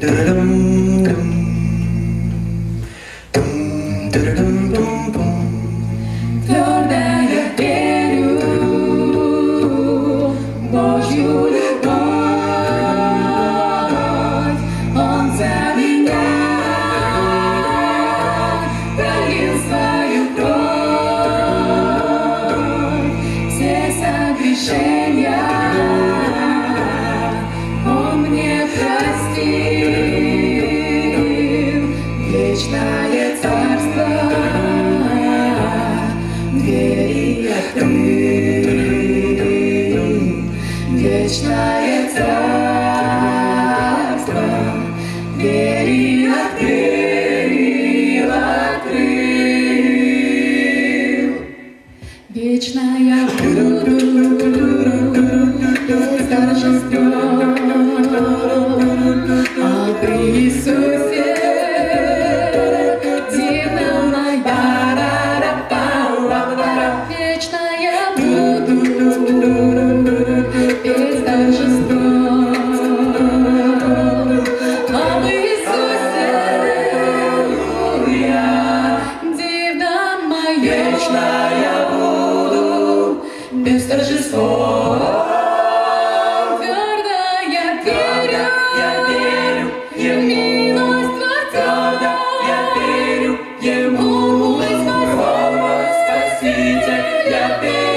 Твердо Вечное царство. Двери открыты. Вечное царство. Двери открыл, моем я буду без торжества Твердо я верю, я верю Ему Твердо я верю Ему мой Спаситель Я верю,